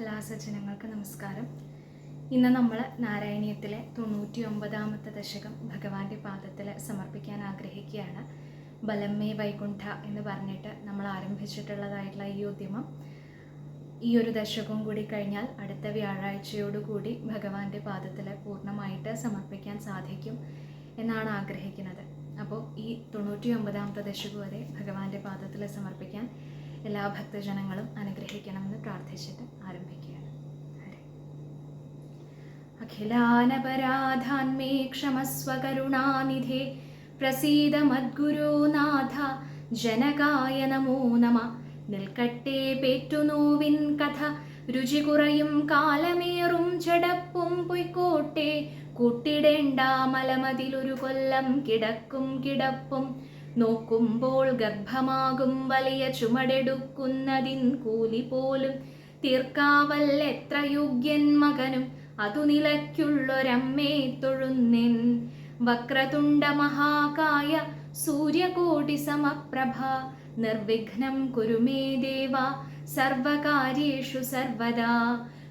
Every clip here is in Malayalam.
എല്ലാ സജ്ജനങ്ങൾക്കും നമസ്കാരം. ഇന്ന് നമ്മൾ നാരായണീയത്തിലെ തൊണ്ണൂറ്റി ഒമ്പതാമത്തെ ദശകം ഭഗവാന്റെ പാദത്തിൽ സമർപ്പിക്കാൻ ആഗ്രഹിക്കുകയാണ്. ബലമ്മേ വൈകുണ്ഠ എന്ന് പറഞ്ഞിട്ട് നമ്മൾ ആരംഭിച്ചിട്ടുള്ളതായിട്ടുള്ള ഈ ഉദ്യമം. ഈ ഒരു ദശകവും കൂടി കഴിഞ്ഞാൽ അടുത്ത വ്യാഴാഴ്ചയോടുകൂടി ഭഗവാന്റെ പാദത്തിൽ പൂർണമായിട്ട് സമർപ്പിക്കാൻ സാധിക്കും എന്നാണ് ആഗ്രഹിക്കുന്നത്. അപ്പോൾ ഈ തൊണ്ണൂറ്റി ഒമ്പതാമത്തെ ദശകം വരെ ഭഗവാന്റെ പാദത്തിൽ സമർപ്പിക്കാൻ എല്ലാ ഭക്തജനങ്ങളും അനുഗ്രഹിക്കണമെന്ന് അഖിലാനപരാധാന്മേ ക്ഷമസ്വ കരുണാനിധേ പ്രസീദ മദ്ഗുരോ നാഥ ജനകായ നമോ നമ നിൽക്കട്ടെ പേറ്റുനോവിൻ കഥ രുചി കുറയും കാലമേറും ചടപ്പും പൊയ്ക്കോട്ടെ കൂട്ടിടേണ്ട മലമതിലൊരു കൊല്ലം കിടക്കും കിടപ്പും। നോക്കുമ്പോൾ ഗർഭമാകും വലിയ ചുമടെടുക്കുന്നതിൻ കൂലി പോലും തീർക്കാവൽ എത്ര യോഗ്യൻ മകനും അതു നിലയ്ക്കുള്ളൊരമ്മേ തൊഴുന്നെൻ. വക്രതുണ്ട മഹാകായ സൂര്യകോടി സമപ്രഭ നിർവിഘ്നം കുരുമേ ദേവ സർവകാര്യേഷു സർവദാ.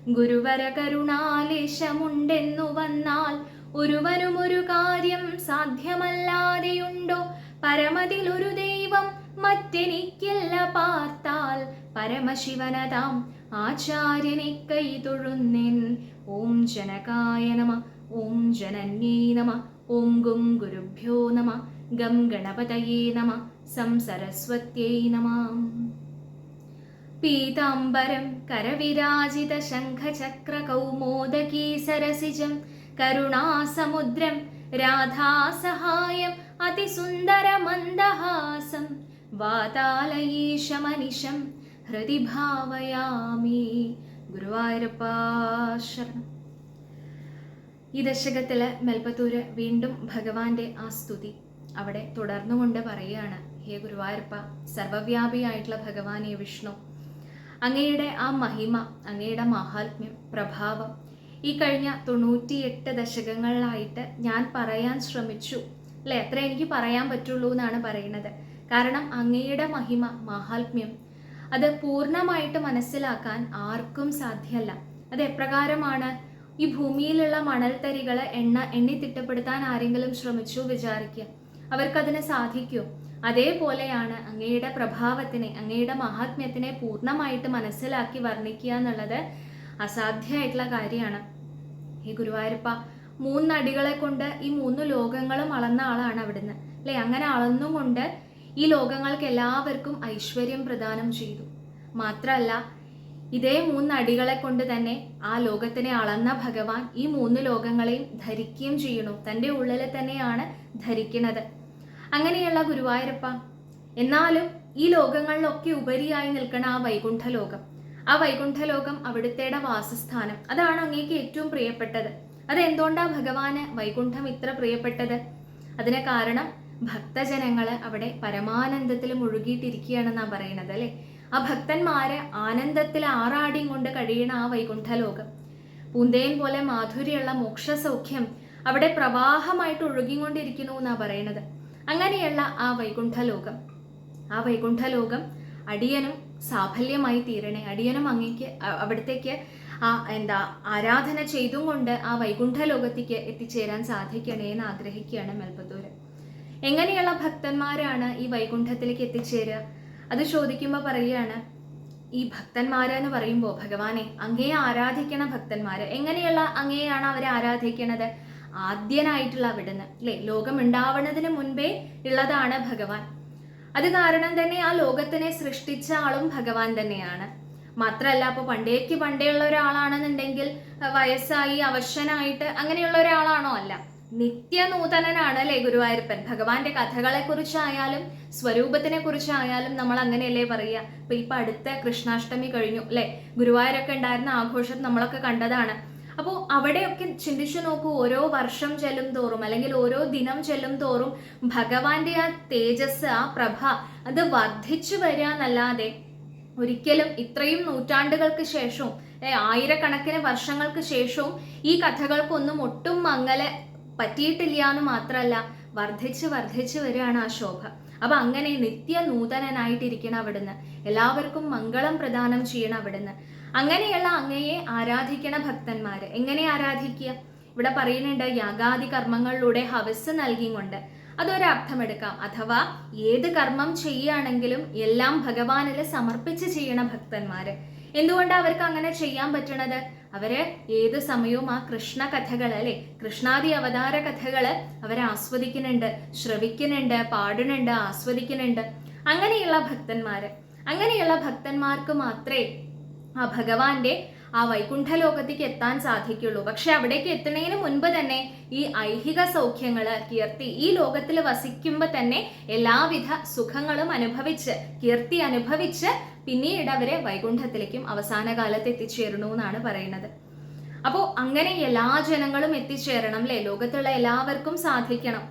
ഗുരുവര കരുണാലേശമുണ്ടെന്നു വന്നാൽ ഒരുവനും ഒരു കാര്യം സാധ്യമല്ലാതെയുണ്ടോ? പരമതിലൊരു ദൈവം മറ്റെനിക്കല്ല പാർത്താൽ പരമശിവനതാം ആചാര്യനെ കൈ ॐ जनकाय नम ॐ जनन्यै नम ॐ गुं गुरुभ्यो नम गणपतये नम सं सरस्वत्यै नमा। पीताम्बरं करविराजितशङ्खचक्रकौमोदकीसरसिजं करुणासमुद्रं राधासहायम् अतिसुन्दरमन्दहासं वातालयीशमनिशं हृदि भावयामि। ഗുരുവായൂരപ്പ ശരണം. ഈ ദശകത്തിൽ മെൽപ്പത്തൂര് വീണ്ടും ഭഗവാന്റെ ആ സ്തുതി അവിടെ തുടർന്നുകൊണ്ട് പറയുകയാണ് ഹേ ഗുരുവായൂരപ്പ സർവവ്യാപിയായിട്ടുള്ള ഭഗവാനെ വിഷ്ണു അങ്ങയുടെ ആ മഹിമ അങ്ങയുടെ മഹാത്മ്യം പ്രഭാവം ഈ കഴിഞ്ഞ തൊണ്ണൂറ്റിയെട്ട് ദശകങ്ങളിലായിട്ട് ഞാൻ പറയാൻ ശ്രമിച്ചു. അല്ലെ? എത്ര എനിക്ക് പറയാൻ പറ്റുള്ളൂ എന്നാണ് പറയുന്നത്. കാരണം അങ്ങയുടെ മഹിമ മഹാത്മ്യം അത് പൂർണമായിട്ട് മനസ്സിലാക്കാൻ ആർക്കും സാധ്യമല്ല. അത് എപ്രകാരമാണ്? ഈ ഭൂമിയിലുള്ള മണൽത്തരികളെ എണ്ണ എണ്ണി തിട്ടപ്പെടുത്താൻ ആരെങ്കിലും ശ്രമിച്ചു വിചാരിക്കുക. അവർക്കതിന് സാധിക്കുമോ അതേപോലെയാണ് അങ്ങയുടെ പ്രഭാവത്തിനെ അങ്ങയുടെ മഹാത്മ്യത്തിനെ പൂർണമായിട്ട് മനസ്സിലാക്കി വർണിക്കുക എന്നുള്ളത് അസാധ്യമായിട്ടുള്ള കാര്യമാണ്. ഈ ഗുരുവായൂരപ്പ മൂന്നടികളെ കൊണ്ട് ഈ മൂന്ന് ലോകങ്ങളും അളന്ന ആളാണ് അവിടുന്ന്. അല്ലെ? അങ്ങനെ അളന്നും കൊണ്ട് ഈ ലോകങ്ങൾക്ക് എല്ലാവർക്കും ഐശ്വര്യം പ്രദാനം ചെയ്തു. മാത്രമല്ല ഇതേ മൂന്ന് അടികളെ കൊണ്ട് തന്നെ ആ ലോകത്തിനെ അളന്ന ഭഗവാൻ ഈ മൂന്ന് ലോകങ്ങളെയും ധരിക്കുകയും ചെയ്യണു തന്റെ ഉള്ളിൽ തന്നെയാണ് ധരിക്കുന്നത്. അങ്ങനെയുള്ള ഗുരുവായൂരപ്പ എന്നാലും ഈ ലോകങ്ങളിലൊക്കെ ഉപരിയായി നിൽക്കുന്ന ആ വൈകുണ്ഠ ലോകം ആ വൈകുണ്ഠ ലോകം അവിടുത്തെ വാസസ്ഥാനം അതാണ് അങ്ങേക്ക് ഏറ്റവും പ്രിയപ്പെട്ടത്. അതെന്തുകൊണ്ടാ ഭഗവാന് വൈകുണ്ഠം ഇത്ര പ്രിയപ്പെട്ടത്? അതിന് കാരണം ഭക്തജനങ്ങൾ അവിടെ പരമാനന്ദത്തിൽ മുഴുകിയിട്ടിരിക്കുകയാണെന്നാ പറയണത് അല്ലേ? ആ ഭക്തന്മാരെ ആനന്ദത്തിൽ ആറാടിയും കൊണ്ട് കഴിയണ ആ വൈകുണ്ഠലോകം. പൂന്തേൻ പോലെ മാധുര്യമുള്ള മോക്ഷസൗഖ്യം അവിടെ പ്രവാഹമായിട്ട് ഒഴുകിക്കൊണ്ടിരിക്കുന്നു എന്നാ പറയണത് അങ്ങനെയുള്ള ആ വൈകുണ്ഠലോകം. ആ വൈകുണ്ഠലോകം അടിയനും സാഫല്യമായി തീരണേ. അടിയനും അങ്ങേക്ക് അവിടത്തേക്ക് ആ എന്താ ആരാധന ചെയ്തും കൊണ്ട് ആ വൈകുണ്ഠ ലോകത്തേക്ക് എത്തിച്ചേരാൻ സാധിക്കണേ എന്ന് ആഗ്രഹിക്കുകയാണ് മെൽപ്പത്തൂര് എങ്ങനെയുള്ള ഭക്തന്മാരാണ് ഈ വൈകുണ്ഠത്തിലേക്ക് എത്തിച്ചേരുക? അത് ചോദിക്കുമ്പോൾ പറയുകയാണ് ഈ ഭക്തന്മാരെന്ന് പറയുമ്പോൾ ഭഗവാനെ അങ്ങയെ ആരാധിക്കണ ഭക്തന്മാര് എങ്ങനെയുള്ള അങ്ങയെയാണ് അവരെ ആരാധിക്കണത്? ആദ്യനായിട്ടുള്ള അവിടുന്ന് അല്ലെ ലോകം ഉണ്ടാവണതിന് മുൻപേ ഉള്ളതാണ് ഭഗവാൻ. അത് കാരണം തന്നെ ആ ലോകത്തിനെ സൃഷ്ടിച്ച ആളും ഭഗവാൻ തന്നെയാണ്. മാത്രമല്ല അപ്പൊ പണ്ടേക്ക് പണ്ടേയുള്ള ഒരാളാണെന്നുണ്ടെങ്കിൽ വയസ്സായി അവശനായിട്ട് അങ്ങനെയുള്ള ഒരാളാണോ അല്ല. നിത്യനൂതനനാണ് അല്ലെ ഗുരുവായൂരപ്പൻ? ഭഗവാന്റെ കഥകളെ കുറിച്ചായാലും സ്വരൂപത്തിനെ കുറിച്ചായാലും നമ്മൾ അങ്ങനെയല്ലേ പറയുക? ഇപ്പൊ ഇപ്പൊ അടുത്ത കൃഷ്ണാഷ്ടമി കഴിഞ്ഞു അല്ലെ? ഗുരുവായൂരൊക്കെ ഉണ്ടായിരുന്ന ആഘോഷം നമ്മളൊക്കെ കണ്ടതാണ്. അപ്പോൾ അവിടെയൊക്കെ ചിന്തിച്ചു നോക്കൂ ഓരോ വർഷം ചെല്ലും തോറും അല്ലെങ്കിൽ ഓരോ ദിനം ചെല്ലും തോറും ഭഗവാന്റെ ആ തേജസ് ആ പ്രഭ അത് വർദ്ധിച്ചു വരിക എന്നല്ലാതെ ഒരിക്കലും ഇത്രയും നൂറ്റാണ്ടുകൾക്ക് ശേഷവും ആയിരക്കണക്കിന് വർഷങ്ങൾക്ക് ശേഷവും ഈ കഥകൾക്കൊന്നും ഒട്ടും മങ്ങല പറ്റിയിട്ടില്ല എന്ന് മാത്രമല്ല വർദ്ധിച്ച് വർദ്ധിച്ച് വരികയാണ് ആ ശോഭ. അപ്പൊ അങ്ങനെ നിത്യ നൂതനനായിട്ടിരിക്കണം അവിടുന്ന്. എല്ലാവർക്കും മംഗളം പ്രദാനം ചെയ്യണം അവിടുന്ന്. അങ്ങനെയുള്ള അങ്ങയെ ആരാധിക്കണ ഭക്തന്മാര്. എങ്ങനെ ആരാധിക്കുക? ഇവിടെ പറയുന്നുണ്ട് യാഗാദി കർമ്മങ്ങളിലൂടെ ഹവസ് നൽകിക്കൊണ്ട്. അതൊരർത്ഥം എടുക്കാം അഥവാ ഏത് കർമ്മം ചെയ്യുകയാണെങ്കിലും എല്ലാം ഭഗവാനിൽ സമർപ്പിച്ച് ചെയ്യണ ഭക്തന്മാര്. എന്തുകൊണ്ട് അവർക്ക് അങ്ങനെ ചെയ്യാൻ പറ്റണത്? അവർ ഏത് സമയവും ആ കൃഷ്ണ കഥകൾ അല്ലെ? കൃഷ്ണാദി അവതാര കഥകൾ അവർ ആസ്വദിക്കുന്നുണ്ട് ശ്രവിക്കുന്നുണ്ട് പാടുന്നുണ്ട് ആസ്വദിക്കുന്നുണ്ട്. അങ്ങനെയുള്ള ഭക്തന്മാര്. അങ്ങനെയുള്ള ഭക്തന്മാർക്ക് മാത്രമേ ആ ഭഗവാന്റെ ആ വൈകുണ്ഠ ലോകത്തേക്ക് എത്താൻ സാധിക്കുള്ളൂ. പക്ഷെ അവിടേക്ക് എത്തുന്നതിന് മുൻപ് തന്നെ ഈ ഐഹിക സൗഖ്യങ്ങൾ കീർത്തി ഈ ലോകത്തിൽ വസിക്കുമ്പോൾ തന്നെ എല്ലാവിധ സുഖങ്ങളും അനുഭവിച്ച് കീർത്തി അനുഭവിച്ച് പിന്നീട് അവരെ വൈകുണ്ഠത്തിലേക്കും അവസാന കാലത്ത് എത്തിച്ചേരണു എന്നാണ് പറയുന്നത്. അപ്പോൾ അങ്ങനെ എല്ലാ ജനങ്ങളും എത്തിച്ചേരണം അല്ലേ ലോകത്തുള്ള എല്ലാവർക്കും സാധിക്കണം.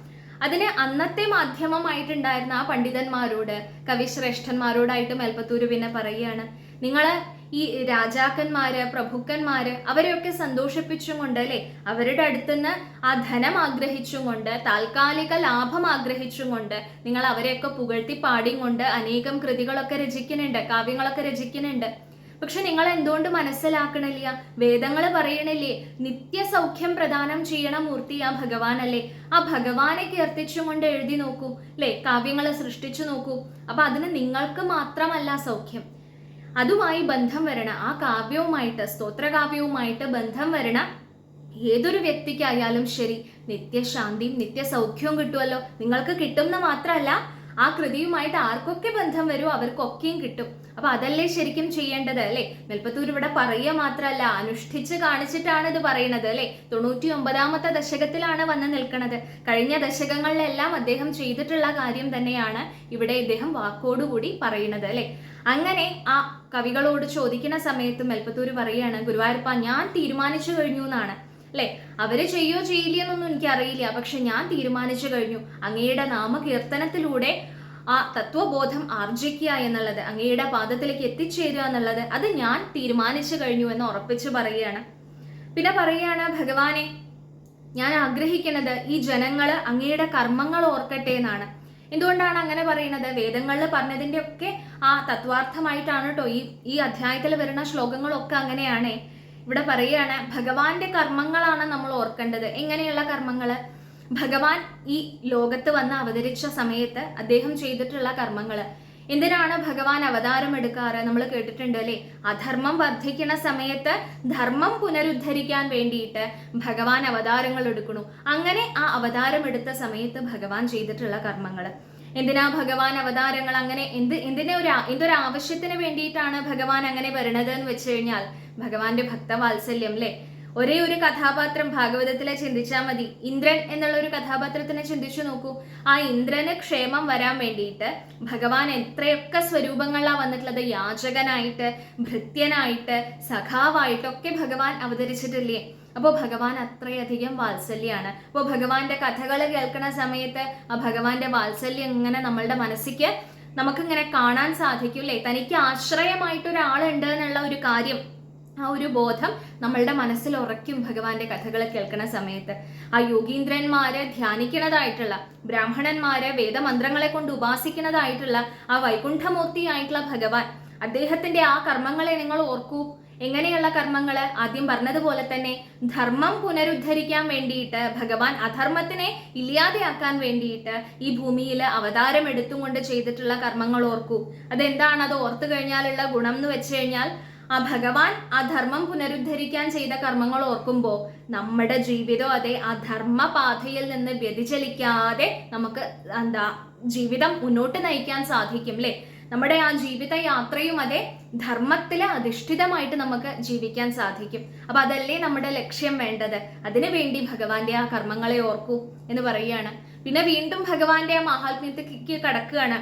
അതിന് അന്നത്തെ മാധ്യമമായിട്ടുണ്ടായിരുന്ന ആ പണ്ഡിതന്മാരോട് കവിശ്രേഷ്ഠന്മാരോടായിട്ട് മേൽപ്പത്തൂര് പിന്നെ പറയുകയാണ് നിങ്ങൾ ഈ രാജാക്കന്മാര് പ്രഭുക്കന്മാര് അവരെയൊക്കെ സന്തോഷിപ്പിച്ചും കൊണ്ട് അല്ലെ? അവരുടെ അടുത്തുനിന്ന് ആ ധനം ആഗ്രഹിച്ചും കൊണ്ട് താൽക്കാലിക ലാഭം ആഗ്രഹിച്ചും കൊണ്ട് നിങ്ങൾ അവരെയൊക്കെ പുകഴ്ത്തി പാടിയും കൊണ്ട് അനേകം കൃതികളൊക്കെ രചിക്കുന്നുണ്ട് കാവ്യങ്ങളൊക്കെ രചിക്കുന്നുണ്ട്. പക്ഷെ നിങ്ങൾ എന്തുകൊണ്ട് മനസ്സിലാക്കണില്ല? വേദങ്ങൾ പറയണില്ലേ നിത്യസൗഖ്യം പ്രദാനം ചെയ്യണ മൂർത്തി ആ ഭഗവാനല്ലേ ആ ഭഗവാനെ കീർത്തിച്ചുകൊണ്ട് എഴുതി നോക്കൂ അല്ലെ? കാവ്യങ്ങളെ സൃഷ്ടിച്ചു നോക്കൂ. അപ്പൊ അതിന് നിങ്ങൾക്ക് മാത്രമല്ല സൗഖ്യം. അതുമായി ബന്ധം വരണ ആ കാവ്യവുമായിട്ട് സ്തോത്രകാവ്യവുമായിട്ട് ബന്ധം വരണ ഏതൊരു വ്യക്തിക്കായാലും ശരി നിത്യശാന്തിയും നിത്യസൗഖ്യവും കിട്ടുമല്ലോ നിങ്ങൾക്ക് കിട്ടുമെന്ന് മാത്രമല്ല ആ കൃതിയുമായിട്ട് ആർക്കൊക്കെ ബന്ധം വരും അവർക്കൊക്കെയും കിട്ടും. അപ്പൊ അതല്ലേ ശരിക്കും ചെയ്യേണ്ടത് അല്ലെ? മെൽപ്പത്തൂർ ഇവിടെ പറയുക മാത്രമല്ല അനുഷ്ഠിച്ച് കാണിച്ചിട്ടാണ് ഇത് പറയുന്നത് അല്ലെ? തൊണ്ണൂറ്റി ഒമ്പതാമത്തെ ദശകത്തിലാണ് വന്ന് നിൽക്കുന്നത് കഴിഞ്ഞ ദശകങ്ങളിലെല്ലാം അദ്ദേഹം ചെയ്തിട്ടുള്ള കാര്യം തന്നെയാണ് ഇവിടെ ഇദ്ദേഹം വാക്കോടുകൂടി പറയുന്നത് അല്ലെ? അങ്ങനെ ആ കവികളോട് ചോദിക്കുന്ന സമയത്ത് മെൽപ്പത്തൂർ പറയുകയാണ് ഗുരുവായൂരപ്പ ഞാൻ തീരുമാനിച്ചു കഴിഞ്ഞു എന്നാണ്. അല്ലെ? അവർ ചെയ്യോ ചെയ്യില്ലെന്നൊന്നും എനിക്കറിയില്ല. പക്ഷെ ഞാൻ തീരുമാനിച്ചു കഴിഞ്ഞു. അങ്ങയുടെ നാമകീർത്തനത്തിലൂടെ ആ തത്വബോധം ആർജിക്കുക എന്നുള്ളത് അങ്ങയുടെ പാദത്തിലേക്ക് എത്തിച്ചേരുക എന്നുള്ളത് അത് ഞാൻ തീരുമാനിച്ചു കഴിഞ്ഞു എന്ന് ഉറപ്പിച്ചു പറയുകയാണ്. പിന്നെ പറയുകയാണ് ഭഗവാനെ ഞാൻ ആഗ്രഹിക്കുന്നത് ഈ ജനങ്ങൾ അങ്ങയുടെ കർമ്മങ്ങൾ ഓർക്കട്ടെ എന്നാണ്. എന്തുകൊണ്ടാണ് അങ്ങനെ പറയുന്നത്? വേദങ്ങളിൽ പറഞ്ഞതിന്റെ ഒക്കെ ആ തത്വാർത്ഥമായിട്ടാണ് കേട്ടോ ഈ ഈ അധ്യായത്തിൽ വരുന്ന ശ്ലോകങ്ങളൊക്കെ അങ്ങനെയാണ്. ഇവിടെ പറയുകയാണ് ഭഗവാന്റെ കർമ്മങ്ങളാണ് നമ്മൾ ഓർക്കേണ്ടത്. എങ്ങനെയുള്ള കർമ്മങ്ങൾ ഭഗവാൻ ഈ ലോകത്ത് വന്ന് അവതരിച്ച സമയത്ത് അദ്ദേഹം ചെയ്തിട്ടുള്ള കർമ്മങ്ങൾ എന്തിനാണ് ഭഗവാൻ അവതാരം എടുക്കാറ്? നമ്മൾ കേട്ടിട്ടുണ്ട് അല്ലെ? അധർമ്മം വർദ്ധിക്കുന്ന സമയത്ത് ധർമ്മം പുനരുദ്ധരിക്കാൻ വേണ്ടിയിട്ട് ഭഗവാൻ അവതാരങ്ങൾ എടുക്കണു അങ്ങനെ ആ അവതാരം എടുത്ത സമയത്ത് ഭഗവാൻ ചെയ്തിട്ടുള്ള കർമ്മങ്ങൾ എന്തിനാ ഭഗവാൻ അവതാരങ്ങൾ അങ്ങനെ എന്ത് എന്തിനെ ഒരു എന്തൊരു ആവശ്യത്തിന് വേണ്ടിയിട്ടാണ് ഭഗവാൻ അങ്ങനെ വരണത് എന്ന് വെച്ച് കഴിഞ്ഞാൽ ഭഗവാന്റെ ഭക്തവാത്സല്യം അല്ലേ? ഒരേ ഒരു കഥാപാത്രം ഭാഗവതത്തിലെ ചിന്തിച്ചാൽ മതി. ഇന്ദ്രൻ എന്നുള്ള ഒരു കഥാപാത്രത്തിനെ ചിന്തിച്ചു നോക്കൂ. ആ ഇന്ദ്രന് ക്ഷേമം വരാൻ വേണ്ടിയിട്ട് ഭഗവാൻ എത്രയൊക്കെ സ്വരൂപങ്ങളാണ് വന്നിട്ടുള്ളത്. യാചകനായിട്ട് ഭൃത്യനായിട്ട് സഖാവായിട്ടൊക്കെ ഭഗവാൻ അവതരിച്ചിട്ടില്ലേ? അപ്പോൾ ഭഗവാൻ അത്രയധികം വാത്സല്യാണ്. അപ്പോൾ ഭഗവാന്റെ കഥകൾ കേൾക്കുന്ന സമയത്ത് ആ ഭഗവാന്റെ വാത്സല്യം ഇങ്ങനെ നമ്മളുടെ മനസ്സിക്ക് നമുക്കിങ്ങനെ കാണാൻ സാധിക്കും അല്ലേ തനിക്ക് ആശ്രയമായിട്ട് ഒരാളുണ്ട് എന്നുള്ള ഒരു കാര്യം ആ ഒരു ബോധം നമ്മളുടെ മനസ്സിൽ ഉറയ്ക്കും ഭഗവാന്റെ കഥകൾ കേൾക്കുന്ന സമയത്ത്. ആ യോഗീന്ദ്രന്മാരെ ധ്യാനിക്കുന്നതായിട്ടുള്ള ബ്രാഹ്മണന്മാരെ വേദമന്ത്രങ്ങളെ കൊണ്ട് ഉപാസിക്കുന്നതായിട്ടുള്ള ആ വൈകുണ്ഠമൂർത്തിയായിട്ടുള്ള ഭഗവാൻ അദ്ദേഹത്തിന്റെ ആ കർമ്മങ്ങളെ നിങ്ങൾ ഓർക്കൂ. എങ്ങനെയുള്ള കർമ്മങ്ങൾ ആദ്യം പറഞ്ഞതുപോലെ തന്നെ ധർമ്മം പുനരുദ്ധരിക്കാൻ വേണ്ടിയിട്ട് ഭഗവാൻ അധർമ്മത്തിനെ ഇല്ലാതെയാക്കാൻ വേണ്ടിയിട്ട് ഈ ഭൂമിയിൽ അവതാരം എടുത്തുകൊണ്ട് ചെയ്തിട്ടുള്ള കർമ്മങ്ങൾ ഓർക്കൂ. അതെന്താണ്? അത് ഓർത്തു കഴിഞ്ഞാലുള്ള ഗുണം എന്ന് വെച്ച് കഴിഞ്ഞാൽ ആ ഭഗവാൻ ആ ധർമ്മം പുനരുദ്ധരിക്കാൻ ചെയ്ത കർമ്മങ്ങൾ ഓർക്കുമ്പോൾ നമ്മുടെ ജീവിതം അതെ ആ ധർമ്മപാതയിൽ നിന്ന് വ്യതിചലിക്കാതെ നമുക്ക് എന്താ ജീവിതം മുന്നോട്ട് നയിക്കാൻ സാധിക്കും അല്ലേ നമ്മുടെ ആ ജീവിത യാത്രയും അതെ ധർമ്മത്തിൽ അധിഷ്ഠിതമായിട്ട് നമുക്ക് ജീവിക്കാൻ സാധിക്കും. അപ്പൊ അതല്ലേ നമ്മുടെ ലക്ഷ്യം വേണ്ടത്? അതിനു വേണ്ടി ഭഗവാന്റെ ആ കർമ്മങ്ങളെ ഓർക്കൂ എന്ന് പറയുകയാണ്. പിന്നെ വീണ്ടും ഭഗവാന്റെ ആ മഹാത്മ്യത്തിലേക്ക് കടക്കുകയാണ്.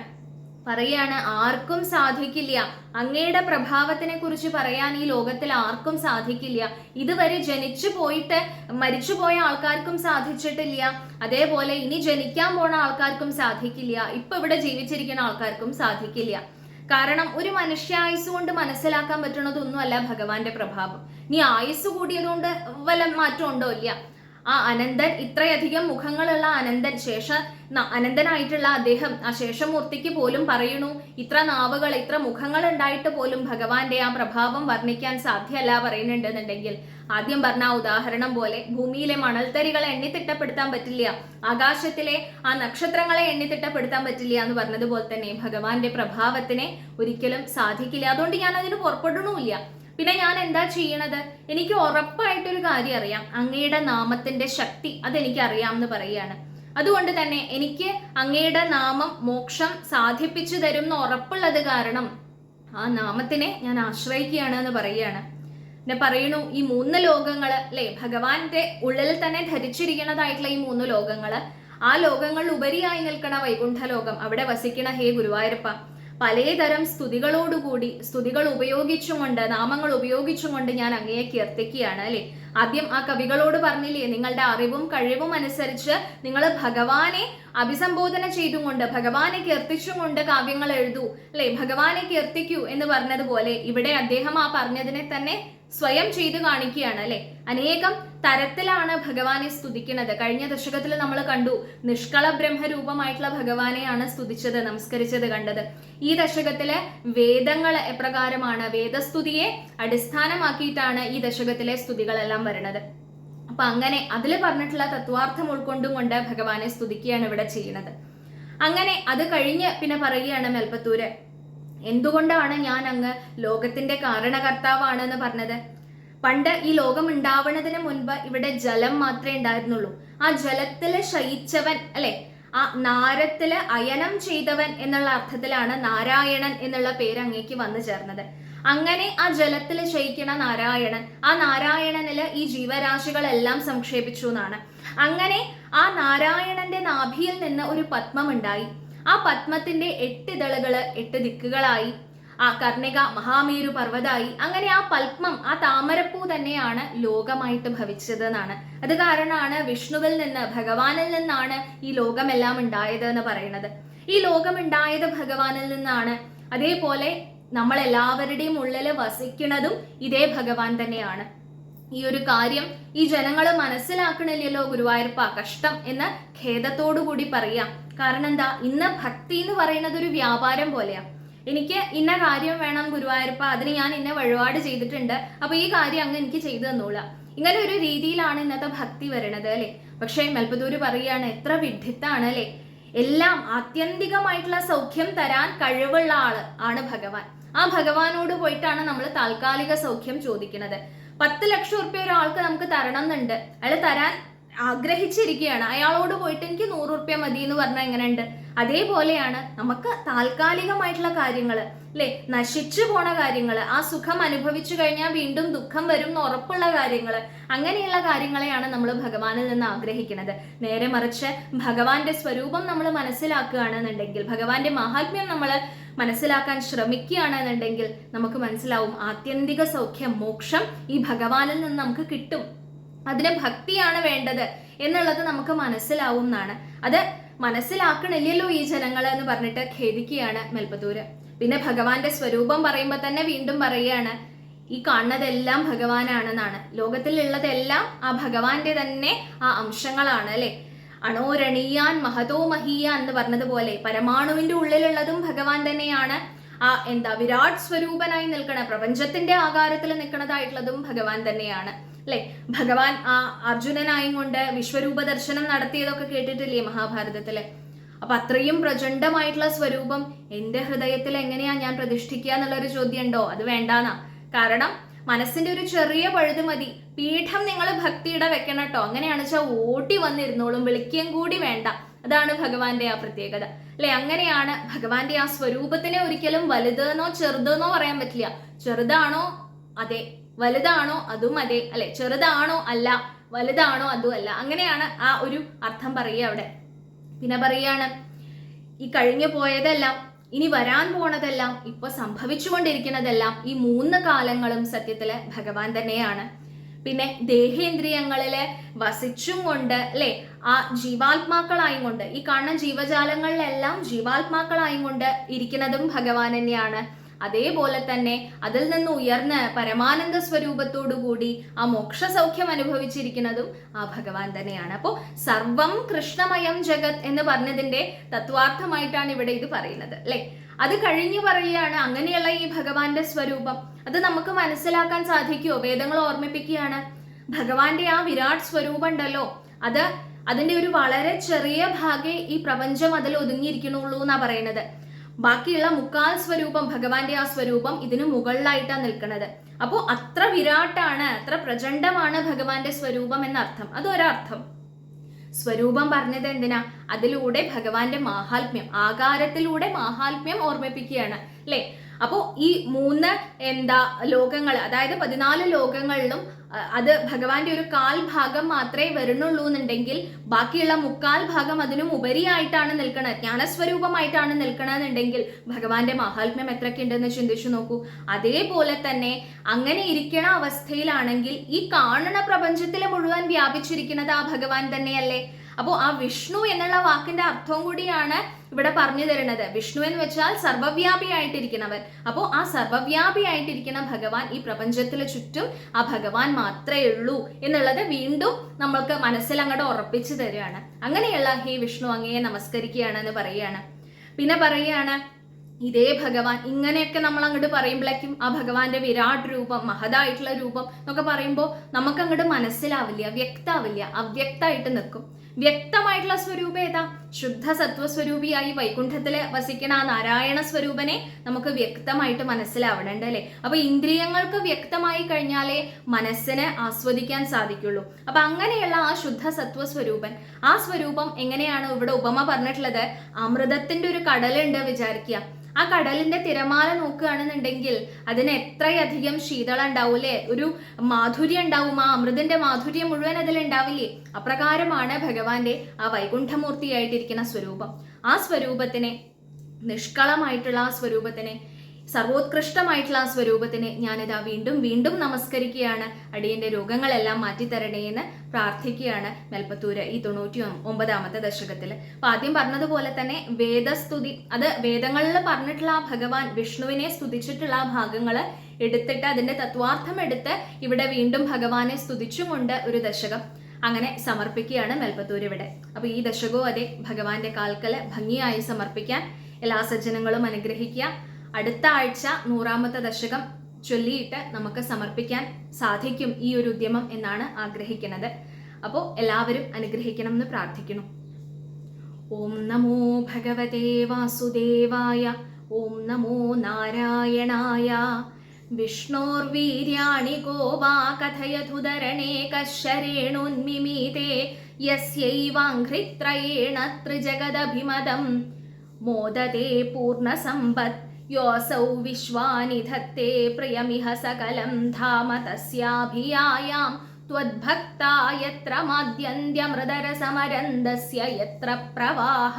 പറയാണ് ആർക്കും സാധിക്കില്ല. അങ്ങയുടെ പ്രഭാവത്തിനെ കുറിച്ച് പറയാൻ ഈ ലോകത്തിൽ ആർക്കും സാധിക്കില്ല. ഇതുവരെ ജനിച്ചു പോയിട്ട് മരിച്ചു പോയ ആൾക്കാർക്കും സാധിച്ചിട്ടില്ല. അതേപോലെ ഇനി ജനിക്കാൻ പോണ ആൾക്കാർക്കും സാധിക്കില്ല. ഇപ്പൊ ഇവിടെ ജീവിച്ചിരിക്കുന്ന ആൾക്കാർക്കും സാധിക്കില്ല. കാരണം ഒരു മനുഷ്യായുസ് കൊണ്ട് മനസ്സിലാക്കാൻ പറ്റുന്നതൊന്നുമല്ല ഭഗവാന്റെ പ്രഭാവം. നീ ആയുസ് കൂടിയതുകൊണ്ട് വല്ല മാറ്റം ഉണ്ടോ ഇല്ല? ആ അനന്തൻ ഇത്രയധികം മുഖങ്ങളുള്ള അനന്തൻ ശേഷ അനന്തനായിട്ടുള്ള അദ്ദേഹം ആ ശേഷമൂർത്തിക്ക് പോലും പറയുന്നു ഇത്ര നാവുകൾ ഇത്ര മുഖങ്ങൾ ഉണ്ടായിട്ട് പോലും ഭഗവാന്റെ ആ പ്രഭാവം വർണിക്കാൻ സാധ്യമല്ല പറയുന്നുണ്ടെന്നുണ്ടെങ്കിൽ. ആദ്യം പറഞ്ഞ ആ ഉദാഹരണം പോലെ ഭൂമിയിലെ മണൽത്തരികളെ എണ്ണിത്തിട്ടപ്പെടുത്താൻ പറ്റില്ല ആകാശത്തിലെ ആ നക്ഷത്രങ്ങളെ എണ്ണിത്തിട്ടപ്പെടുത്താൻ പറ്റില്ല എന്ന് പറഞ്ഞതുപോലെ തന്നെ ഭഗവാന്റെ പ്രഭാവത്തിനെ ഒരിക്കലും സാധിക്കില്ല. അതുകൊണ്ട് ഞാൻ അതിന് പുറപ്പെടണമില്ല. പിന്നെ ഞാൻ എന്താ ചെയ്യണത്? എനിക്ക് ഉറപ്പായിട്ടൊരു കാര്യം അറിയാം. അങ്ങയുടെ നാമത്തിന്റെ ശക്തി അതെനിക്ക് അറിയാം എന്ന് പറയുകയാണ്. അതുകൊണ്ട് തന്നെ എനിക്ക് അങ്ങയുടെ നാമം മോക്ഷം സാധിപ്പിച്ചു തരും എന്ന് ഉറപ്പുള്ളത് കാരണം ആ നാമത്തിനെ ഞാൻ ആശ്രയിക്കുകയാണ് എന്ന് പറയുകയാണ്. പിന്നെ പറയണു ഈ മൂന്ന് ലോകങ്ങൾ അല്ലെ ഭഗവാന്റെ ഉള്ളിൽ തന്നെ ധരിച്ചിരിക്കുന്നതായിട്ടുള്ള ഈ മൂന്ന് ലോകങ്ങൾ ആ ലോകങ്ങളിൽ ഉപരിയായി നിൽക്കണ വൈകുണ്ഠ ലോകം അവിടെ വസിക്കണ ഹേ ഗുരുവായൂരപ്പ. പലതരം സ്തുതികളോടുകൂടി സ്തുതികൾ ഉപയോഗിച്ചുകൊണ്ട് നാമങ്ങൾ ഉപയോഗിച്ചുകൊണ്ട് ഞാൻ അങ്ങയെ കീർത്തിക്കുകയാണ് അല്ലെ? ആദ്യം ആ കവികളോട് പറഞ്ഞില്ലേ നിങ്ങളുടെ അറിവും കഴിവും അനുസരിച്ച് നിങ്ങൾ ഭഗവാനെ അഭിസംബോധന ചെയ്തുകൊണ്ട് ഭഗവാനെ കീർത്തിച്ചുകൊണ്ട് കാവ്യങ്ങൾ എഴുതൂ അല്ലെ? ഭഗവാനെ കീർത്തിക്കൂ എന്ന് പറഞ്ഞതുപോലെ ഇവിടെ അദ്ദേഹം ആ പറഞ്ഞതിനെ തന്നെ സ്വയം ചെയ്തു കാണിക്കുകയാണ് അല്ലെ? അനേകം തരത്തിലാണ് ഭഗവാനെ സ്തുതിക്കുന്നത്. കഴിഞ്ഞ ദശകത്തിൽ നമ്മൾ കണ്ടു നിഷ്കള ബ്രഹ്മരൂപമായിട്ടുള്ള ഭഗവാനെയാണ് സ്തുതിച്ചത് നമസ്കരിച്ചത് കണ്ടത്. ഈ ദശകത്തിലെ വേദങ്ങൾ എപ്രകാരമാണ്? വേദസ്തുതിയെ അടിസ്ഥാനമാക്കിയിട്ടാണ് ഈ ദശകത്തിലെ സ്തുതികളെല്ലാം വരുന്നത്. അപ്പൊ അങ്ങനെ അതിൽ പറഞ്ഞിട്ടുള്ള തത്വാർത്ഥം ഉൾക്കൊണ്ടും കൊണ്ട് ഭഗവാനെ സ്തുതിക്കുകയാണ് ഇവിടെ ചെയ്യുന്നത്. അങ്ങനെ അത് കഴിഞ്ഞ് പിന്നെ പറയുകയാണ് മെൽപ്പത്തൂര്. എന്തുകൊണ്ടാണ് ഞാൻ അങ്ങ് ലോകത്തിന്റെ കാരണകർത്താവാണെന്ന് പറഞ്ഞത്? പണ്ട് ഈ ലോകം ഉണ്ടാവണതിന് മുൻപ് ഇവിടെ ജലം മാത്രമേ ഉണ്ടായിരുന്നുള്ളൂ. ആ ജലത്തിൽ ശയിച്ചവൻ അല്ലെ? ആ നാരത്തിൽ അയനം ചെയ്തവൻ എന്നുള്ള അർത്ഥത്തിലാണ് നാരായണൻ എന്നുള്ള പേര് അങ്ങേക്ക് വന്നു ചേർന്നത്. അങ്ങനെ ആ ജലത്തിൽ ശയിക്കണ നാരായണൻ ആ നാരായണനിൽ ഈ ജീവരാശികളെല്ലാം സംക്ഷേപിച്ചു എന്നാണ്. അങ്ങനെ ആ നാരായണന്റെ നാഭിയിൽ നിന്ന് ഒരു പത്മം ഉണ്ടായി. ആ പത്മത്തിന്റെ എട്ട് ഇതളുകൾ എട്ട് ദിക്കുകളായി. ആ കർണിക മഹാമേരു പർവതായി അങ്ങനെ ആ പത്മം ആ താമരപ്പൂ തന്നെയാണ് ലോകമായിട്ട് ഭവിച്ചത് എന്നാണ് അത് കാരണമാണ് വിഷ്ണുവിൽ നിന്ന് ഭഗവാനിൽ നിന്നാണ് ഈ ലോകമെല്ലാം ഉണ്ടായത് എന്ന് പറയുന്നത്. ഈ ലോകം ഉണ്ടായത് ഭഗവാനിൽ നിന്നാണ്. അതേപോലെ നമ്മൾ എല്ലാവരുടെയും ഉള്ളിൽ വസിക്കുന്നതും ഇതേ ഭഗവാൻ തന്നെയാണ്. ഈ ഒരു കാര്യം ഈ ജനങ്ങൾ മനസ്സിലാക്കണില്ലല്ലോ ഗുരുവായൂരപ്പ കഷ്ടം എന്ന് ഖേദത്തോടു കൂടി പറയാം. കാരണം എന്താ ഇന്ന് ഭക്തി എന്ന് പറയുന്നത് ഒരു വ്യാപാരം പോലെയാ. എനിക്ക് ഇന്ന കാര്യം വേണം ഗുരുവായൂരപ്പ അതിന് ഞാൻ ഇന്ന വഴിപാട് ചെയ്തിട്ടുണ്ട്. അപ്പൊ ഈ കാര്യം അങ്ങ് എനിക്ക് ചെയ്തു തന്നോളാം. ഇങ്ങനെ ഒരു രീതിയിലാണ് ഇന്നത്തെ ഭക്തി വരണത് അല്ലെ? പക്ഷേ മെൽപ്പത്തൂര് പറയുകയാണ് എത്ര വിഡ്ഢിത്താണ് അല്ലെ? എല്ലാം ആത്യന്തികമായിട്ടുള്ള സൗഖ്യം തരാൻ കഴിവുള്ള ആൾ ആണ് ഭഗവാൻ. ആ ഭഗവാനോട് പോയിട്ടാണ് നമ്മൾ താൽക്കാലിക സൗഖ്യം ചോദിക്കുന്നത്. പത്ത് ലക്ഷം ഉറുപ്പ്യ ഒരാൾക്ക് നമുക്ക് തരണം എന്നുണ്ട്. അയാൾ തരാൻ ആഗ്രഹിച്ചിരിക്കുകയാണ്. അയാളോട് പോയിട്ട് എനിക്ക് നൂറ് ഉറുപ്പ്യ മതി എന്ന് പറഞ്ഞാൽ എങ്ങനെയുണ്ട്? അതേപോലെയാണ് നമുക്ക് താൽക്കാലികമായിട്ടുള്ള കാര്യങ്ങൾ അല്ലെ? നശിച്ചു പോണ കാര്യങ്ങൾ ആ സുഖം അനുഭവിച്ചു കഴിഞ്ഞാൽ വീണ്ടും ദുഃഖം വരും എന്ന് ഉറപ്പുള്ള കാര്യങ്ങൾ അങ്ങനെയുള്ള കാര്യങ്ങളെയാണ് നമ്മൾ ഭഗവാനിൽ നിന്ന് ആഗ്രഹിക്കുന്നത്. നേരെ മറിച്ച് ഭഗവാന്റെ സ്വരൂപം നമ്മൾ മനസ്സിലാക്കുകയാണെന്നുണ്ടെങ്കിൽ ഭഗവാന്റെ മഹാത്മ്യം നമ്മൾ മനസ്സിലാക്കാൻ ശ്രമിക്കുകയാണെന്നുണ്ടെങ്കിൽ നമുക്ക് മനസ്സിലാവും ആത്യന്തിക സൗഖ്യം മോക്ഷം ഈ ഭഗവാനിൽ നിന്ന് നമുക്ക് കിട്ടും. അതിന് ഭക്തിയാണ് വേണ്ടത് എന്നുള്ളത് നമുക്ക് മനസ്സിലാവും എന്നാണ് അത് മനസ്സിലാക്കണില്ലല്ലോ ഈ ജനങ്ങൾ എന്ന് പറഞ്ഞിട്ട് ഖേദിക്കുകയാണ് മെൽപ്പത്തൂര്. പിന്നെ ഭഗവാന്റെ സ്വരൂപം പറയുമ്പോൾ തന്നെ വീണ്ടും പറയുകയാണ് ഈ കാണുന്നതെല്ലാം ഭഗവാനാണെന്നാണ്. ലോകത്തിലുള്ളതെല്ലാം ആ ഭഗവാന്റെ തന്നെ ആ അംശങ്ങളാണ് അല്ലെ? അണോരണീയാൻ മഹതോ മഹീയ എന്ന് പറഞ്ഞതുപോലെ പരമാണുവിന്റെ ഉള്ളിലുള്ളതും ഭഗവാൻ തന്നെയാണ്. ആ എന്താ വിരാട് സ്വരൂപനായി നിൽക്കണ പ്രപഞ്ചത്തിന്റെ ആകാരത്തിൽ നിൽക്കുന്നതായിട്ടുള്ളതും ഭഗവാൻ തന്നെയാണ്. അല്ലെ? ഭഗവാൻ ആ അർജുനനായും കൊണ്ട് വിശ്വരൂപ ദർശനം നടത്തിയതൊക്കെ കേട്ടിട്ടില്ലേ മഹാഭാരതത്തിൽ? അപ്പൊ അത്രയും പ്രചണ്ഡമായിട്ടുള്ള സ്വരൂപം എന്റെ ഹൃദയത്തിൽ എങ്ങനെയാ ഞാൻ പ്രതിഷ്ഠിക്കുക എന്നുള്ള ഒരു ചോദ്യം ഉണ്ടോ അത് വേണ്ടാന്നാ. കാരണം മനസ്സിന്റെ ഒരു ചെറിയ പഴുത് മതി. പീഠം നിങ്ങൾ ഭക്തിയുടെ വെക്കണം കേട്ടോ അങ്ങനെയാണെന്ന് വെച്ചാൽ ഓടി വന്നിരുന്നോളും. വിളിക്കുകയും കൂടി വേണ്ട. അതാണ് ഭഗവാന്റെ ആ പ്രത്യേകത. അല്ലെ? അങ്ങനെയാണ് ഭഗവാന്റെ ആ സ്വരൂപത്തിനെ ഒരിക്കലും വലുതെന്നോ ചെറുതെന്നോ പറയാൻ പറ്റില്ല. ചെറുതാണോ? അതെ. വലുതാണോ അതും അതെ അല്ലെ? ചെറുതാണോ അല്ല വലുതാണോ അതും അല്ല. അങ്ങനെയാണ് ആ ഒരു അർത്ഥം പറയുക അവിടെ. പിന്നെ പറയാണ് ഈ കഴിഞ്ഞു പോയതെല്ലാം ഇനി വരാൻ പോണതെല്ലാം ഇപ്പൊ സംഭവിച്ചുകൊണ്ടിരിക്കുന്നതെല്ലാം ഈ മൂന്ന് കാലങ്ങളും സത്യത്തിൽ ഭഗവാൻ തന്നെയാണ്. പിന്നെ ദേഹേന്ദ്രിയങ്ങളിൽ വസിച്ചും കൊണ്ട് അല്ലെ? ആ ജീവാത്മാക്കളായും കൊണ്ട് ഈ കാണുന്ന ജീവജാലങ്ങളിലെല്ലാം ജീവാത്മാക്കളായും കൊണ്ട് ഇരിക്കുന്നതും ഭഗവാൻ തന്നെയാണ്. അതേപോലെ തന്നെ അതിൽ നിന്ന് ഉയർന്ന് പരമാനന്ദ സ്വരൂപത്തോടുകൂടി ആ മോക്ഷ സൗഖ്യം അനുഭവിച്ചിരിക്കുന്നതും ആ ഭഗവാൻ തന്നെയാണ്. അപ്പോൾ സർവം കൃഷ്ണമയം ജഗത് എന്ന് പറഞ്ഞതിന്റെ തത്വാർത്ഥമായിട്ടാണ് ഇവിടെ ഇത് പറയുന്നത് അല്ലെ? അത് കഴിഞ്ഞു പറയുകയാണ് അങ്ങനെയുള്ള ഈ ഭഗവാന്റെ സ്വരൂപം. അത് നമുക്ക് മനസ്സിലാക്കാൻ സാധിക്കുമോ വേദങ്ങൾ ഓർമ്മിപ്പിക്കുകയാണ്. ഭഗവാന്റെ ആ വിരാട് സ്വരൂപം ഉണ്ടല്ലോ അത് അതിന്റെ ഒരു വളരെ ചെറിയ ഭാഗേ ഈ പ്രപഞ്ചം അതിൽ ഒതുങ്ങിയിരിക്കണുള്ളൂ എന്നാ പറയുന്നത്. ബാക്കിയുള്ള മുക്കാൽ സ്വരൂപം ഭഗവാന്റെ ആ സ്വരൂപം ഇതിന് മുകളിലായിട്ടാണ് നിൽക്കുന്നത് അപ്പോൾ അത്ര വിരാട്ടാണ് അത്ര പ്രചണ്ഡമാണ് ഭഗവാന്റെ സ്വരൂപം എന്നർത്ഥം. അതൊരർത്ഥം. സ്വരൂപം പറഞ്ഞത് എന്തിനാ? അതിലൂടെ ഭഗവാന്റെ മാഹാത്മ്യം ആകാരത്തിലൂടെ മാഹാത്മ്യം ഓർമ്മിപ്പിക്കുകയാണ് അല്ലെ? അപ്പോ ഈ മൂന്ന് എന്താ ലോകങ്ങൾ അതായത് പതിനാല് ലോകങ്ങളിലും അത് ഭഗവാന്റെ ഒരു കാൽ ഭാഗം മാത്രമേ വരുന്നുള്ളൂ എന്നുണ്ടെങ്കിൽ ബാക്കിയുള്ള മുക്കാൽ ഭാഗം അതിനും ഉപരിയായിട്ടാണ് നിൽക്കുന്നത് ജ്ഞാനസ്വരൂപമായിട്ടാണ് നിൽക്കണമെന്നുണ്ടെങ്കിൽ ഭഗവാന്റെ മഹാത്മ്യം എത്രയ്ക്കുണ്ടെന്ന് ചിന്തിച്ചു നോക്കൂ. അതേപോലെ തന്നെ അങ്ങനെ ഇരിക്കണ അവസ്ഥയിലാണെങ്കിൽ ഈ കാണണ പ്രപഞ്ചത്തിലെ മുഴുവൻ വ്യാപിച്ചിരിക്കുന്നത് ആ ഭഗവാൻ തന്നെയല്ലേ? അപ്പോൾ ആ വിഷ്ണു എന്നുള്ള വാക്കിന്റെ അർത്ഥവും കൂടിയാണ് ഇവിടെ പറഞ്ഞു തരുന്നത്. വിഷ്ണു എന്ന് വെച്ചാൽ സർവവ്യാപിയായിട്ടിരിക്കുന്നവൻ അപ്പോൾ ആ സർവവ്യാപിയായിട്ടിരിക്കുന്ന ഭഗവാൻ ഈ പ്രപഞ്ചത്തിലെ ചുറ്റും ആ ഭഗവാൻ മാത്രമേ ഉള്ളൂ എന്നുള്ളത് വീണ്ടും നമ്മൾക്ക് മനസ്സിൽ അങ്ങോട്ട് ഉറപ്പിച്ചു തരികയാണ് അങ്ങനെയുള്ള ഹേ വിഷ്ണു അങ്ങയെ നമസ്കരിക്കുകയാണ് എന്ന് പറയുകയാണ് പിന്നെ പറയുകയാണ് ഇതേ ഭഗവാൻ ഇങ്ങനെയൊക്കെ നമ്മൾ അങ്ങോട്ട് പറയുമ്പോഴേക്കും ആ ഭഗവാന്റെ വിരാട് രൂപം മഹതായിട്ടുള്ള രൂപം എന്നൊക്കെ പറയുമ്പോൾ നമുക്ക് അങ്ങോട്ട് മനസ്സിലാവില്ല വ്യക്താവില്ല അവ്യക്തമായിട്ട് നിൽക്കും വ്യക്തമായിട്ടുള്ള സ്വരൂപം ഏതാ? ശുദ്ധ സത്വസ്വരൂപിയായി വൈകുണ്ഠത്തിൽ വസിക്കുന്ന ആ നാരായണ സ്വരൂപനെ നമുക്ക് വ്യക്തമായിട്ട് മനസ്സിലാവണുണ്ട് അല്ലെ? അപ്പൊ ഇന്ദ്രിയങ്ങൾക്ക് വ്യക്തമായി കഴിഞ്ഞാലേ മനസ്സിനെ ആസ്വദിക്കാൻ സാധിക്കുള്ളൂ. അപ്പൊ അങ്ങനെയുള്ള ആ ശുദ്ധ സത്വസ്വരൂപൻ ആ സ്വരൂപം എങ്ങനെയാണ് ഇവിടെ ഉപമ പറഞ്ഞിട്ടുള്ളത്? അമൃതത്തിന്റെ ഒരു കടലുണ്ട് വിചാരിക്കുക ആ കടലിന്റെ തിരമാല നോക്കുകയാണെന്നുണ്ടെങ്കിൽ അതിന് എത്രയധികം ശീതളം ഉണ്ടാവൂലേ? ഒരു മാധുര്യം ഉണ്ടാവും. ആ അമൃതിന്റെ മാധുര്യം മുഴുവൻ അതിൽ ഉണ്ടാവില്ലേ? അപ്രകാരമാണ് ഭഗവാന്റെ ആ വൈകുണ്ഠമൂർത്തിയായിട്ടിരിക്കുന്ന സ്വരൂപം. ആ സ്വരൂപത്തിനെ നിഷ്കളമായിട്ടുള്ള ആ സ്വരൂപത്തിനെ സർവോത്കൃഷ്ടമായിട്ടുള്ള ആ സ്വരൂപത്തിന് ഞാനിതാ വീണ്ടും വീണ്ടും നമസ്കരിക്കുകയാണ്. അടിയന്റെ രോഗങ്ങളെല്ലാം മാറ്റിത്തരണേ എന്ന് പ്രാർത്ഥിക്കുകയാണ് മെൽപ്പത്തൂര് ഈ തൊണ്ണൂറ്റി ഒമ്പതാമത്തെ ദശകത്തിൽ അപ്പൊ ആദ്യം പറഞ്ഞതുപോലെ തന്നെ വേദസ്തുതി അത് വേദങ്ങളിൽ പറഞ്ഞിട്ടുള്ള ആ ഭഗവാൻ വിഷ്ണുവിനെ സ്തുതിച്ചിട്ടുള്ള ആ ഭാഗങ്ങൾ എടുത്തിട്ട് അതിന്റെ തത്വാർത്ഥം എടുത്ത് ഇവിടെ വീണ്ടും ഭഗവാനെ സ്തുതിച്ചുകൊണ്ട് ഒരു ദശകം അങ്ങനെ സമർപ്പിക്കുകയാണ് മെൽപ്പത്തൂർ ഇവിടെ. അപ്പൊ ഈ ദശകവും അതെ ഭഗവാന്റെ കാൽക്കൽ ഭംഗിയായി സമർപ്പിക്കാൻ എല്ലാ സജ്ജനങ്ങളും അനുഗ്രഹിക്കുക. അടുത്ത ആഴ്ച നൂറാമത്തെ ദശകം ചൊല്ലിയിട്ട് നമുക്ക് സമർപ്പിക്കാൻ സാധിക്കും ഈ ഒരു ഉദ്യമം എന്നാണ് ആഗ്രഹിക്കുന്നത്. അപ്പോൾ എല്ലാവരും അനുഗ്രഹിക്കണം എന്ന് പ്രാർത്ഥിക്കുന്നു. ഓം നമോ ഭഗവതേ വാസുദേവായ ഓം നമോ നാരായണായ വിഷ്ണോർവീര്യാണി ഗോ വാ കഥയധുധരണേ കശരേണുന്മിമീതേ യസ്യൈവാഘ്രിത്രയേണ ത്രിജഗദഭിമതം മോദതേ പൂർണസമ്പत् योऽसौ विश्वानि धत्ते प्रियमिह सकलं धाम तस्याभियायां त्वद्भक्ता यत्र माद्यन्त्यमृदरसमरन्दस्य यत्र प्रवाह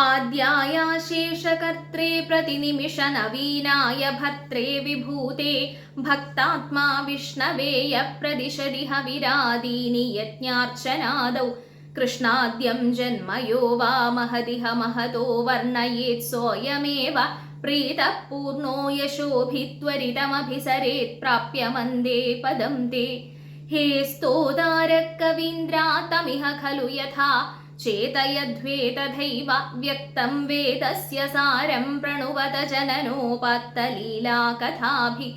आद्याय शेषकर्त्रे प्रतिनिमिषनवीनाय भर्त्रे विभूते भक्तात्मा विष्णवे यः प्रदिशदिह विरादीनि यज्ञार्चनादौ कृष्णाद्यं जन्म यो वा महदिह महतो वर्णयेत् सोऽयमेव प्रीतः पूर्णो यशोभित्वरितमभिसरेत् प्राप्य मन्दे पदं ते हे स्तोदारः कवीन्द्रातमिह खलु यथा चेतयध्वेतथैव व्यक्तं वेदस्य सारं प्रणुवत जननोपात्तलीलाकथाभि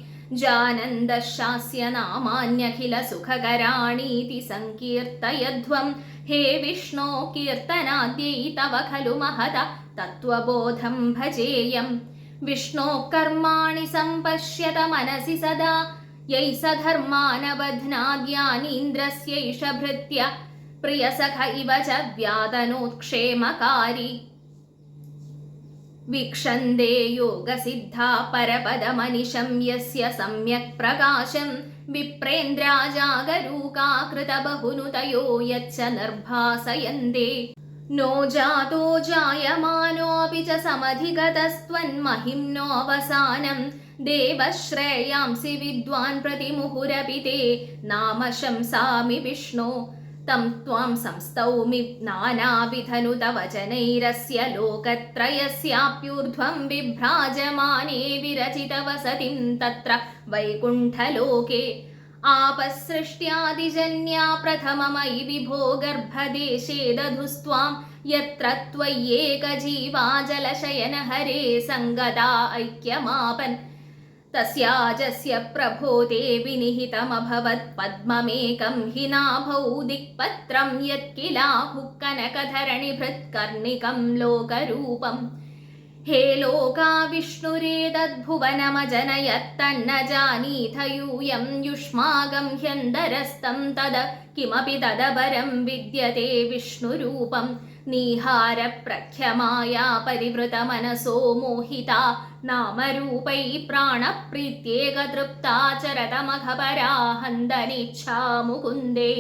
जानन्दशास्य नामान्यखिलसुखकराणीति सङ्कीर्तयध्वं हे विष्णो कीर्तनाद्यै तव खलु महत तत्त्वबोधं भजेयम् विष्णो कर्माणि सम्पश्यत मनसि सदा यै स धर्मानबध्नाद्यानीन्द्रस्यैष भृत्य प्रियसख इव च व्यादनोत्क्षेमकारी वीक्षन्दे योगसिद्धा परपदमनिशं यस्य सम्यक् प्रकाशं विप्रेन्द्राजागरूका कृतबहुनुतयो यच्च निर्भासयन्ते नो जातो जायमानोऽपि च समधिगतस्त्वन्महिम्नोऽवसानं देवश्रेयांसि विद्वान् प्रतिमुहुरपि ते। नाम शंसामि विष्णो। तं त्वां संस्तौमि नानाविधनुतवचनैरस्य लोकत्रयस्याप्यूर्ध्वं बिभ्राजमाने विरचितवसतिं तत्र वैकुण्ठलोके। आपसृष्ट्यादिजन्या प्रथममयि विभो गर्भदेशे दधुस्त्वां यत्र त्वय्येकजीवा जलशयनहरे सङ्गदा ऐक्यमापन् तस्याजस्य प्रभो ते विनिहितमभवत् पद्ममेकं हि नाभौ दिक्पत्रं यत्किलाभुः कनकधरणिभृत्कर्णिकं लोकरूपम् हे लोका विष्णुरेतद्भुवनमजनयत्तन्न जानीथ यूयं युष्माकं ह्यन्दरस्तं तद किमपि तदपरं विद्यते विष्णुरूपं निहारप्रख्यमाया परिवृतमनसो मोहिता नामरूपैः प्राणप्रीत्येकतृप्ता चरतमघपरा हन्दनिच्छा मुकुन्दे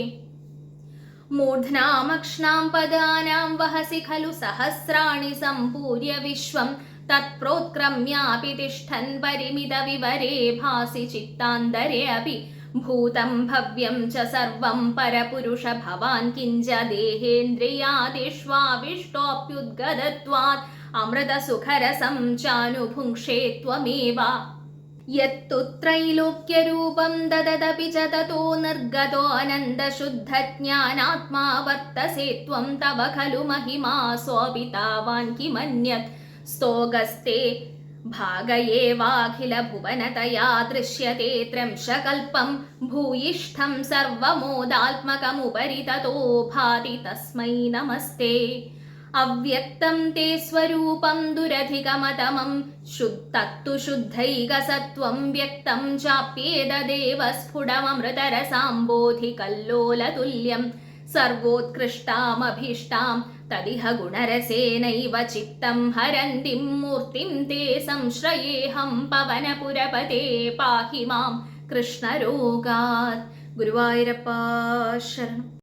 मूर्ध्नामक्ष्णां पदानां वहसि खलु सहस्राणि सम्पूर्य विश्वं तत्प्रोत्क्रम्यापि तिष्ठन् परिमितविवरे भासि चित्तान्तरे अपि भूतं भव्यं च सर्वं परपुरुष भवान् किञ्च देहेन्द्रियादिष्वाविष्टोऽप्युद्गतत्वात् अमृतसुखरसं चानुभुङ्क्षे त्वमेव യത്തുത്രൈലോക്യരൂപം ദദതപി ച തതോ നിർഗതോനന്ദശുദ്ധജ്ഞാനാത്മാ വർത്തസേ ത്വം തവ ഖലു മഹിമാ സ്വപിതാവാൻ കിമന്യത് സ്തോകസ്തേ ഭാഗയേവാഖിലഭുവനതയാ ദൃശ്യത്തെ ത്രംശകൽപ്പം ഭൂയിഷ്ഠം സർവമോദാത്മകമുപരി തതോ ഭാതി തസ്മൈ നമസ്തേ. അവ്യക്തം തേ സ്വരൂപം ദുരധികമതമം. ശുദ്ധത്തു ശുദ്ധൈകസത്വം വ്യക്തം ചാപ്യേതദേവ സ്ഫുടമൃതരസാംബോധികല്ലോലതുല്യം സർവോത്കൃഷ്ടാമഭീഷ്ടാം തദിഹ ഗുണരസേനൈവ ചിത്തം ഹരന്തിം മൂർത്തിം തേ സംശ്രയേഹം പവനപുരപതേ പാഹി മാം കൃഷ്ണരോഗാത്. ഗുരുവായൂരപ്പ ശരണം.